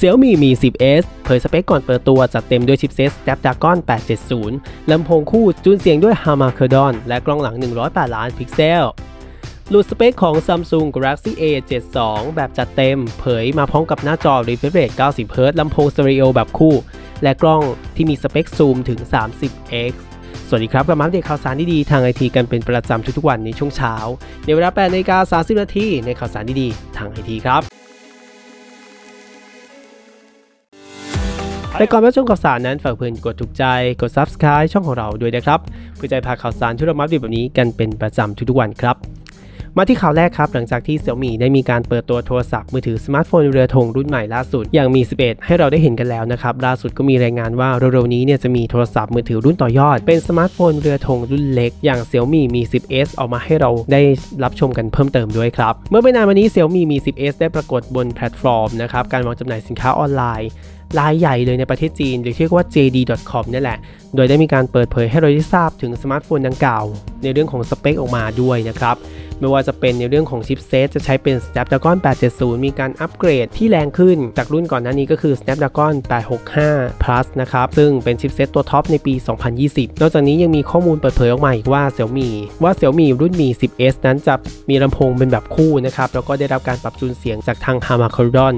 Xiaomi Mi 10s เผยสเปคก่อนเปิดตัวจัดเต็มด้วยชิปเซ็ต Snapdragon 870 ลำโพงคู่จูนเสียงด้วย Harman-Kardon และกล้องหลัง 108 ล้านพิกเซลหลุดสเปคของ Samsung Galaxy A72 แบบจัดเต็ม เผยมาพร้อมกับหน้าจอ refresh rate 90Hz ลำโพงสเตอริโอแบบคู่ และกล้องที่มีสเปคซูมถึง 30x สวัสดีครับกับมาอัปเดตข่าวสารดีๆทางไอทีกันเป็นประจำทุกๆวันในช่วงเช้า ในเวลา8นาฬิกา30 นาทีในข่าวสารดีๆทางไอทีครับ แต่ก่อนรับชมข่าวสารนั้นฝากเพื่อนกดถูกใจ กด Subscribe ช่องของเราด้วยนะครับ เพื่อจะพาข่าวสารที่เรามาอัปเดตแบบนี้กันเป็นประจำทุกๆวันครับมาที่ข่าวแรกครับ หลังจากที่ Xiaomi ได้มีการเปิดตัวโทรศัพท์มือถือสมาร์ทโฟนเรือธงรุ่นใหม่ล่าสุด อย่างมี 11 ให้เราได้เห็นกันแล้วนะครับ ล่าสุดก็มีรายงานว่าเร็วๆนี้เนี่ยจะมีโทรศัพท์มือถือรุ่นต่อยอด เป็นสมาร์ทโฟนเรือธงรุ่นเล็ก อย่าง Xiaomi Mi 10s ออกมาให้เราได้รับชมกันเพิ่มเติมด้วยครับ เมื่อไม่นานมานี้ Xiaomi Mi 10s ได้ปรากฏบนแพลตฟอร์มนะครับการวางจำหน่ายสินค้าออนไลน์ รายใหญ่เลยในประเทศจีน หรือเรียกว่า JD.com นี่แหละ โดยได้มีการเปิดเผยให้เราได้ทราบถึงสมาร์ทโฟนดังกล่าว ในเรื่องของสเปคออกมาด้วยนะครับ ไม่ว่าจะเป็นในเรื่องของชิปเซตจะใช้เป็น Snapdragon 870 มีการอัปเกรดที่แรงขึ้น จากรุ่นก่อนหน้านี้ก็คือ Snapdragon 865 Plus นะครับ ซึ่งเป็นชิปเซตตัวท็อปในปี 2020 นอกจากนี้ยังมีข้อมูลเปิดเผยออกมาอีกว่า Xiaomi ว่า Xiaomi รุ่นมี 10s นั้นจะมีลำโพงเป็นแบบคู่นะครับ แล้วก็ได้รับการปรับจูนเสียงจากทาง Harman-Kardon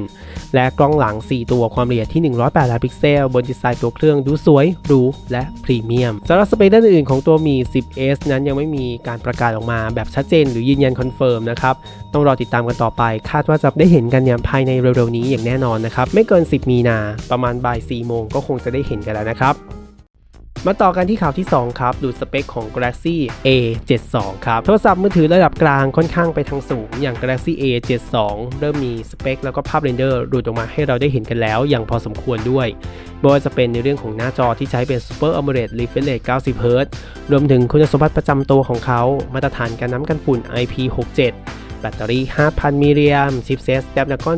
และกล้องหลัง 4 ตัวความละเอียดที่ 108ล้านพิกเซล บนดีไซน์ตัวเครื่องดูสวยหรูและพรีเมียมสำหรับสเปคด้านอื่นของตัวมี 10s นั้นยังไม่มีการประกาศออกมาแบบชัดเจนหรือยืนยันคอนเฟิร์มนะครับ ต้องรอติดตามกันต่อไป คาดว่าจะได้เห็นกันเนี่ยภายในเร็วๆนี้อย่างแน่นอนนะครับ ไม่เกิน 10 มีนา ประมาณบ่าย4โมงก็คงจะได้เห็นกันแล้วนะครับ มาต่อกันที่ข่าวที่ 2 ครับ ดูสเปคของ Galaxy A72 ครับ โทรศัพท์มือถือระดับกลางค่อนข้างไปทางสูง อย่าง Galaxy A72 เริ่มมีสเปคแล้วก็ภาพเรนเดอร์หลุดออกมาให้เราได้เห็นกันแล้ว อย่างพอสมควรด้วยไม่ว่าจะเป็นในเรื่องของหน้าจอที่ใช้เป็น Super AMOLED Refresh Rate 90Hz รวมถึงคุณสมบัติประจำตัวของเขา มาตรฐานการน้ำกันฝุ่น IP67 แบตเตอรี่ 5,000มิลลิแอมป์ชิปเซต Snapdragon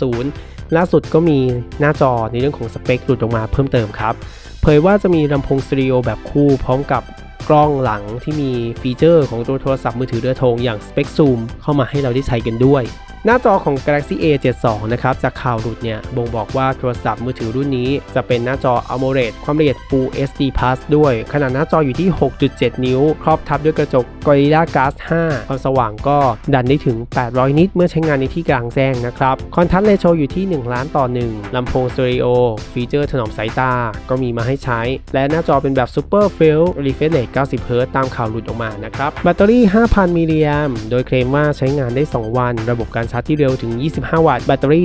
720 ล่าสุดก็มีหน้าจอในเรื่องของสเปคหลุดออกมาเพิ่มเติมครับ เผยว่าจะมีลำโพงสเตอริโอแบบคู่พร้อมกับกล้องหลังที่มีฟีเจอร์ของตัวโทรศัพท์มือถือเรือธงอย่าง Spec Zoom เข้ามาให้เราได้ใช้กันด้วย หน้าจอของ Galaxy A72 นะครับจากข่าวหลุดเนี่ยบ่งบอกว่าโทรศัพท์มือถือรุ่นนี้จะเป็นหน้าจอ AMOLED ความละเอียด Full HD Plus ด้วย ขนาดหน้าจออยู่ที่ 6.7 นิ้ว ครอบทับด้วยกระจก Gorilla Glass 5 ความสว่างก็ดันได้ถึง 800 นิตเมื่อใช้งานในที่กลางแจ้งนะครับคอนทัสเรโชอยู่ที่ 1 ล้านต่อ 1ลำโพงสเตอริโอฟีเจอร์ถนอมสายตา ก็มีมาให้ใช้ และหน้าจอเป็นแบบ Super f i l Refresh Rate 90Hz ตามข่าวหลุดออกมานะครับแบตเตอรี่ 5,000 มิลลิแอมโดยเคลมว่าใช้งานได้ 2 วัน ระบบการชาร์จที่เร็วถึง 25 วัตต์ แบตเตอรี่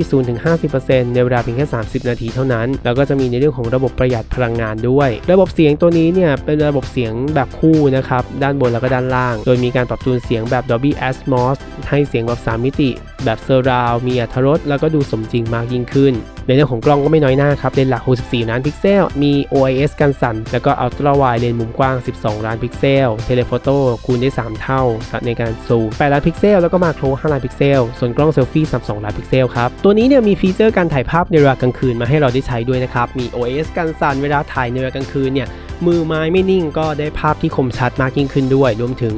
0-50%ในเวลาเพียงแค่ 30 นาทีเท่านั้น แล้วก็จะมีในเรื่องของระบบประหยัดพลังงานด้วย ระบบเสียงตัวนี้เนี่ยเป็นระบบเสียงแบบคู่นะครับ ด้านบนแล้วก็ด้านล่าง โดยมีการปรับจูนเสียงแบบ Dolby Atmos ให้เสียงแบบ 3 มิติแบบเซอร์ราวมีอรรรสแล้วก็ดูสมจริงมากยิ่งขึ้น ในเรื่องของกล้องก็ไม่น้อยหน้าครับเลนส์หลัก 64 ล้านพิกเซล มี OIS กันสั่น แล้วก็ Ultra Wide เลนส์มุมกว้าง 12 ล้านพิกเซล เทเลโฟโต้คูณได้ 3 เท่าในการซูม 8 ล้านพิกเซล แล้วก็มาโคร5ล้านพิกเซล ส่วนกล้องเซลฟี่ 32 ล้านพิกเซลครับ ตัวนี้เนี่ยมีฟีเจอร์การถ่ายภาพในเวลากลางคืนมาให้เราได้ใช้ด้วยนะครับ มี OIS กันสั่นเวลาถ่ายในเวลากลางคืนเนี่ย มือไม้ไม่นิ่งก็ได้ภาพที่คมชัดมากยิ่งขึ้นด้วย รวมถึง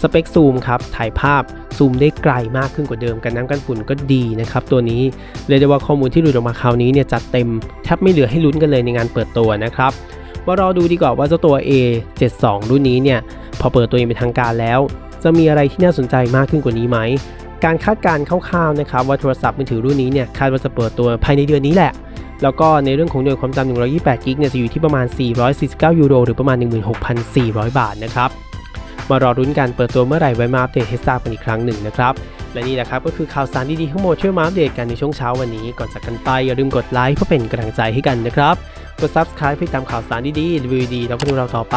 สเปคซูมครับ ถ่ายภาพซูมได้ไกลมากขึ้นกว่าเดิมกันน้ำกันฝุ่นก็ดีนะครับ ตัวนี้เรียกได้ว่าข้อมูลที่หลุดออกมาคราวนี้เนี่ยจัดเต็มแทบไม่เหลือให้ลุ้นกันเลยในงานเปิดตัวนะครับว่ารอดูดีกว่าว่าเจ้าตัว A72 รุ่นนี้เนี่ยพอเปิดตัวอย่างเป็นทางการแล้ว จะมีอะไรที่น่าสนใจมากขึ้นกว่านี้ไหมการคาดการณ์คร่าวๆนะครับว่าโทรศัพท์มือถือรุ่นนี้เนี่ยคาดว่าจะเปิดตัวภายในเดือนนี้แหละ แล้วก็ในเรื่องของหน่วยความจำ128กิกเนี่ยจะอยู่ที่ประมาณ 449 ยูโร หรือประมาณ 16,400 บาทนะครับ มารอรุ้นกันเปิดตัวเมื่อไหร่ไว้มาอัปเดตให้ทราบกันอีกครั้งหนึ่งนะครับ และนี่แหละครับก็คือข่าวสารดีๆทั้งหมดที่มาอัปเดตกันในช่วงเช้าวันนี้ ก่อนจากกันไปอย่าลืมกดไลค์เพื่อเป็นกำลังใจให้กันนะครับ กด subscribe เพื่อตามข่าวสารดีๆรีวิวดีแล้วก็ดูเราต่อไป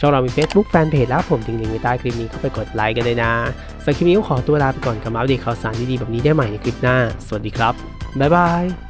ช่องเรามี Facebook Fanpage แล้วผมทิ้งลิงก์ไว้ใต้คลิปนี้เข้าไปกดไลค์กันเลยนะสำหรับคลิปนี้ก็ขอตัวลาไปก่อนกับมาอัปเดตข่าวสารดีๆแบบนี้ได้ใหม่ในคลิปหน้า สวัสดีครับบ๊ายบาย